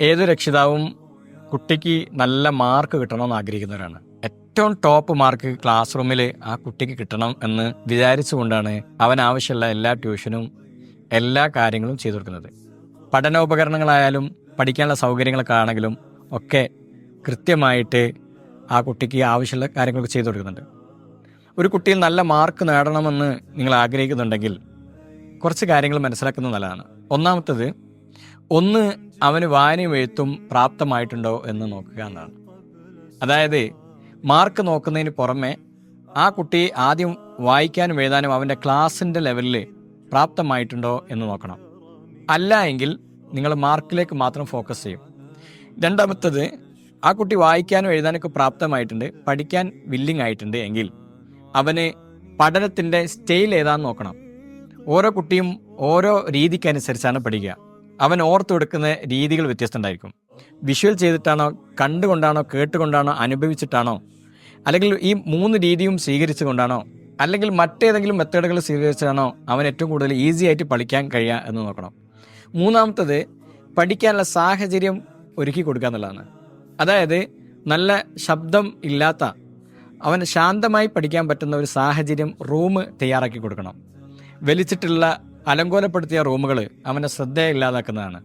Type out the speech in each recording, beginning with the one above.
ഏത് രക്ഷിതാവും കുട്ടിക്ക് നല്ല മാർക്ക് കിട്ടണമെന്ന് ആഗ്രഹിക്കുന്നവരാണ്. ഏറ്റവും ടോപ്പ് മാർക്ക് ക്ലാസ് റൂമിൽ ആ കുട്ടിക്ക് കിട്ടണം എന്ന് വിചാരിച്ചുകൊണ്ടാണ് അവൻ ആവശ്യമുള്ള എല്ലാ ട്യൂഷനും എല്ലാ കാര്യങ്ങളും ചെയ്തു കൊടുക്കുന്നത്. പഠനോപകരണങ്ങളായാലും പഠിക്കാനുള്ള സൗകര്യങ്ങളൊക്കെ ആണെങ്കിലും ഒക്കെ കൃത്യമായിട്ട് ആ കുട്ടിക്ക് ആവശ്യമുള്ള കാര്യങ്ങളൊക്കെ ചെയ്തു കൊടുക്കുന്നുണ്ട്. ഒരു കുട്ടിയിൽ നല്ല മാർക്ക് നേടണമെന്ന് നിങ്ങൾ ആഗ്രഹിക്കുന്നുണ്ടെങ്കിൽ കുറച്ച് കാര്യങ്ങൾ മനസ്സിലാക്കുന്നത് നല്ലതാണ്. ഒന്നാമത്തത് ഒന്ന് അവന് വായനയും എഴുത്തും പ്രാപ്തമായിട്ടുണ്ടോ എന്ന് നോക്കുക എന്നാണ് അതായത് മാർക്ക് നോക്കുന്നതിന് പുറമെ ആ കുട്ടി ആദ്യം വായിക്കാനും എഴുതാനും അവന്റെ ക്ലാസ്സിന്റെ ലെവലിൽ പ്രാപ്തമായിട്ടുണ്ടോ എന്ന് നോക്കണം. അല്ല എങ്കിൽ നിങ്ങൾ മാർക്കിലേക്ക് മാത്രം ഫോക്കസ് ചെയ്യും. രണ്ടാമത്തത് ആ കുട്ടി വായിക്കാനും എഴുതാനൊക്കെ പ്രാപ്തമായിട്ടുണ്ട് പഠിക്കാൻ വില്ലിങ് ആയിട്ടുണ്ട് എങ്കിൽ അവന് പഠനത്തിന്റെ സ്റ്റൈൽ ഏതാന്ന് നോക്കണം. ഓരോ കുട്ടിയും ഓരോ രീതിക്കനുസരിച്ചാണ് പഠിക്കുക. അവൻ ഓർത്തെടുക്കുന്ന രീതികൾ വ്യത്യസ്തമുണ്ടായിരിക്കും. വിഷ്വൽ ചെയ്തിട്ടാണോ കണ്ടുകൊണ്ടാണോ കേട്ടുകൊണ്ടാണോ അനുഭവിച്ചിട്ടാണോ അല്ലെങ്കിൽ ഈ മൂന്ന് രീതിയും സ്വീകരിച്ചുകൊണ്ടാണോ അല്ലെങ്കിൽ മറ്റേതെങ്കിലും മെത്തേഡുകൾ സ്വീകരിച്ചാണോ അവൻ ഏറ്റവും കൂടുതൽ ഈസി ആയിട്ട് പഠിക്കാൻ കഴിയുക എന്ന് നോക്കണം. മൂന്നാമത്തത് പഠിക്കാനുള്ള സാഹചര്യം ഒരുക്കി കൊടുക്കുക എന്നുള്ളതാണ്. അതായത് നല്ല ശബ്ദം ഇല്ലാത്ത അവൻ ശാന്തമായി പഠിക്കാൻ പറ്റുന്ന ഒരു സാഹചര്യം റൂം തയ്യാറാക്കി കൊടുക്കണം. വലിച്ചിട്ടുള്ള അലങ്കോലപ്പെടുത്തിയ റൂമുകൾ അവന്റെ ശ്രദ്ധയെ ഇല്ലാതാക്കുന്നതാണ്.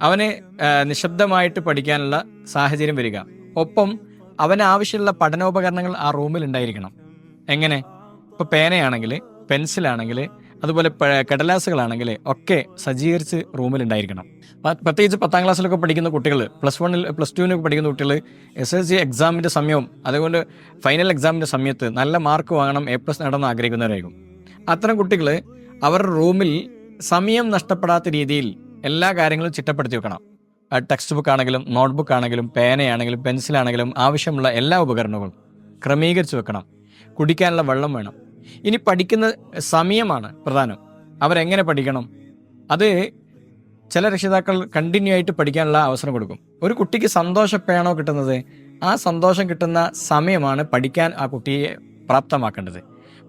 അവന് നിശബ്ദമായിട്ട് പഠിക്കാനുള്ള സാഹചര്യം വരിക. ഒപ്പം അവന് ആവശ്യമുള്ള പഠനോപകരണങ്ങൾ ആ റൂമിൽ ഉണ്ടായിരിക്കണം. എങ്ങനെ? ഇപ്പോൾ പേനയാണെങ്കിൽ പെൻസിലാണെങ്കിൽ അതുപോലെ കടലാസുകളാണെങ്കിൽ ഒക്കെ സജ്ജീകരിച്ച് റൂമിൽ ഉണ്ടായിരിക്കണം. പ്രത്യേകിച്ച് പത്താം ക്ലാസ്സിലൊക്കെ പഠിക്കുന്ന കുട്ടികൾ പ്ലസ് വണ്ണിൽ പ്ലസ് ടുവിനൊക്കെ പഠിക്കുന്ന കുട്ടികൾ എസ് എൽ സി എക്സാമിന്റെ സമയവും അതുകൊണ്ട് ഫൈനൽ എക്സാമിന്റെ സമയത്ത് നല്ല മാർക്ക് വാങ്ങണം എ പ്ലസ് നേടണം ആഗ്രഹിക്കുന്നവരായിരിക്കും. അത്തരം കുട്ടികൾ അവരുടെ റൂമിൽ സമയം നഷ്ടപ്പെടാത്ത രീതിയിൽ എല്ലാ കാര്യങ്ങളും ചിട്ടപ്പെടുത്തി വെക്കണം. ടെക്സ്റ്റ് ബുക്ക് ആണെങ്കിലും നോട്ട്ബുക്ക് ആണെങ്കിലും പേനയാണെങ്കിലും പെൻസിലാണെങ്കിലും ആവശ്യമുള്ള എല്ലാ ഉപകരണങ്ങളും ക്രമീകരിച്ച് വെക്കണം. കുടിക്കാനുള്ള വെള്ളം വേണം. ഇനി പഠിക്കുന്ന സമയമാണ് പ്രധാനം. അവരെങ്ങനെ പഠിക്കണം? അത് ചില രക്ഷിതാക്കൾ കണ്ടിന്യൂ ആയിട്ട് പഠിക്കാനുള്ള അവസരം കൊടുക്കും. ഒരു കുട്ടിക്ക് സന്തോഷം കിട്ടുന്നത്? ആ സന്തോഷം കിട്ടുന്ന സമയമാണ് പഠിക്കാൻ ആ കുട്ടിയെ പ്രാപ്തമാക്കേണ്ടത്.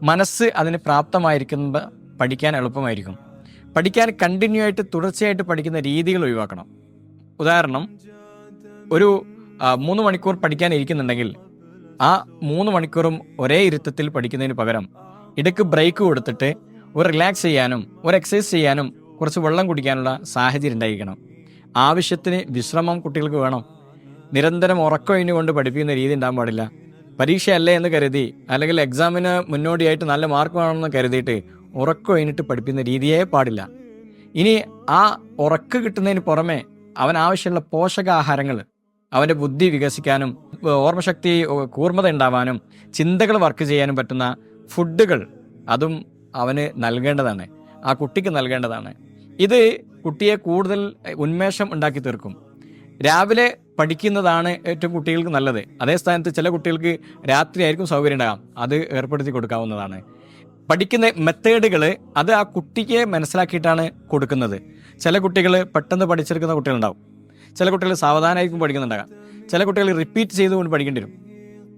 മനസ്സ് അതിന് പ്രാപ്തമായിരിക്കുമ്പോൾ പഠിക്കാൻ എളുപ്പമായിരിക്കും. പഠിക്കാൻ കണ്ടിന്യൂ ആയിട്ട് തുടർച്ചയായിട്ട് പഠിക്കുന്ന രീതികൾ ഒഴിവാക്കണം. ഉദാഹരണം ഒരു മൂന്ന് മണിക്കൂർ പഠിക്കാൻ ഇരിക്കുന്നുണ്ടെങ്കിൽ ആ മൂന്ന് മണിക്കൂറും ഒരേ ഇരുത്തത്തിൽ പഠിക്കുന്നതിന് പകരം ഇടയ്ക്ക് ബ്രേക്ക് കൊടുത്തിട്ട് ഒരു റിലാക്സ് ചെയ്യാനും ഒരു എക്സസൈസ് ചെയ്യാനും കുറച്ച് വെള്ളം കുടിക്കാനുള്ള സാഹചര്യം ഉണ്ടായിരിക്കണം. ആവശ്യത്തിന് വിശ്രമം കുട്ടികൾക്ക് വേണം. നിരന്തരം ഉറക്കം കൊണ്ട് പഠിപ്പിക്കുന്ന രീതി ഉണ്ടാകാൻ പാടില്ല. പരീക്ഷയല്ലേ എന്ന് കരുതി അല്ലെങ്കിൽ എക്സാമിന് മുന്നോടിയായിട്ട് നല്ല മാർക്ക് വേണമെന്ന് കരുതിയിട്ട് ഉറക്കം കഴിഞ്ഞിട്ട് പഠിപ്പിക്കുന്ന രീതിയേ പാടില്ല. ഇനി ആ ഉറക്ക് കിട്ടുന്നതിന് പുറമെ അവൻ ആവശ്യമുള്ള പോഷകാഹാരങ്ങൾ അവന്റെ ബുദ്ധി വികസിക്കാനും ഓർമ്മശക്തി കൂർമ്മത ഉണ്ടാവാനും ചിന്തകൾ വർക്ക് ചെയ്യാനും പറ്റുന്ന ഫുഡുകൾ അതും അവന് നൽകേണ്ടതാണ്. ആ കുട്ടിക്ക് നൽകേണ്ടതാണ്. ഇത് കുട്ടിയെ കൂടുതൽ ഉന്മേഷം ഉണ്ടാക്കി തീർക്കും. രാവിലെ പഠിക്കുന്നതാണ് ഏറ്റവും കുട്ടികൾക്ക് നല്ലത്. അതേ സ്ഥാനത്ത് ചില കുട്ടികൾക്ക് രാത്രി ആയിരിക്കും സൗകര്യം ഉണ്ടാകാം. അത് ഏർപ്പെടുത്തി കൊടുക്കാവുന്നതാണ്. പഠിക്കുന്ന മെത്തേഡുകൾ അത് ആ കുട്ടിക്ക് മനസ്സിലാക്കിയിട്ടാണ് കൊടുക്കുന്നത്. ചില കുട്ടികൾ പെട്ടെന്ന് പഠിച്ചെടുക്കുന്ന കുട്ടികളുണ്ടാവും. ചില കുട്ടികൾ സാവധാനമായിരിക്കും പഠിക്കുന്നുണ്ടാകാം. ചില കുട്ടികൾ റിപ്പീറ്റ് ചെയ്തുകൊണ്ട് പഠിക്കേണ്ടി വരും.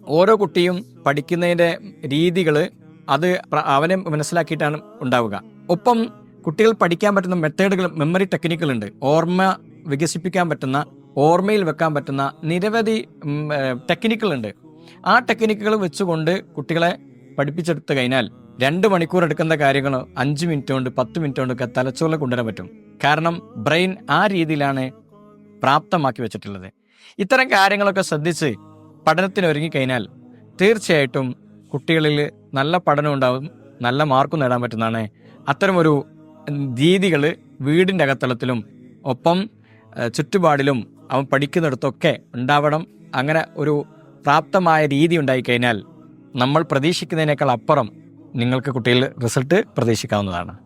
ഓരോ കുട്ടിയും പഠിക്കുന്നതിന്റെ രീതികൾ അത് അവനെ മനസ്സിലാക്കിയിട്ടാണ് ഉണ്ടാവുക. ഒപ്പം കുട്ടികൾ പഠിക്കാൻ പറ്റുന്ന മെത്തേഡുകൾ മെമ്മറി ടെക്നിക്കുകളുണ്ട് ഓർമ്മ വികസിപ്പിക്കാൻ പറ്റുന്ന ഓർമ്മയിൽ വെക്കാൻ പറ്റുന്ന നിരവധി ടെക്നിക്കുകളുണ്ട് ആ ടെക്നിക്കുകൾ വെച്ചുകൊണ്ട് കുട്ടികളെ പഠിപ്പിച്ചെടുത്തു കഴിഞ്ഞാൽ രണ്ട് മണിക്കൂർ എടുക്കുന്ന കാര്യങ്ങൾ അഞ്ച് മിനിറ്റ് കൊണ്ട് പത്ത് മിനിറ്റ് കൊണ്ടൊക്കെ തലച്ചോറിൽ കൊണ്ടുവരാൻ പറ്റും. കാരണം ബ്രെയിൻ ആ രീതിയിലാണ് പ്രാപ്തമാക്കി വെച്ചിട്ടുള്ളത്. ഇത്തരം കാര്യങ്ങളൊക്കെ ശ്രദ്ധിച്ച് പഠനത്തിന് ഒരുങ്ങിക്കഴിഞ്ഞാൽ തീർച്ചയായിട്ടും കുട്ടികളിൽ നല്ല പഠനം ഉണ്ടാവും നല്ല മാർക്കും നേടാൻ പറ്റുന്നതാണ്. അത്തരമൊരു രീതികൾ വീടിന്റെ അകത്തളത്തിലും ഒപ്പം ചുറ്റുപാടിലും അവൻ പഠിക്കുന്നിടത്തൊക്കെ ഉണ്ടാവണം. അങ്ങനെ ഒരു പ്രാപ്തമായ രീതി ഉണ്ടായിക്കഴിഞ്ഞാൽ നമ്മൾ പ്രതീക്ഷിക്കുന്നതിനേക്കാൾ അപ്പുറം നിങ്ങൾക്ക് കുട്ടിയിൽ റിസൾട്ട് പ്രതീക്ഷിക്കാവുന്നതാണ്.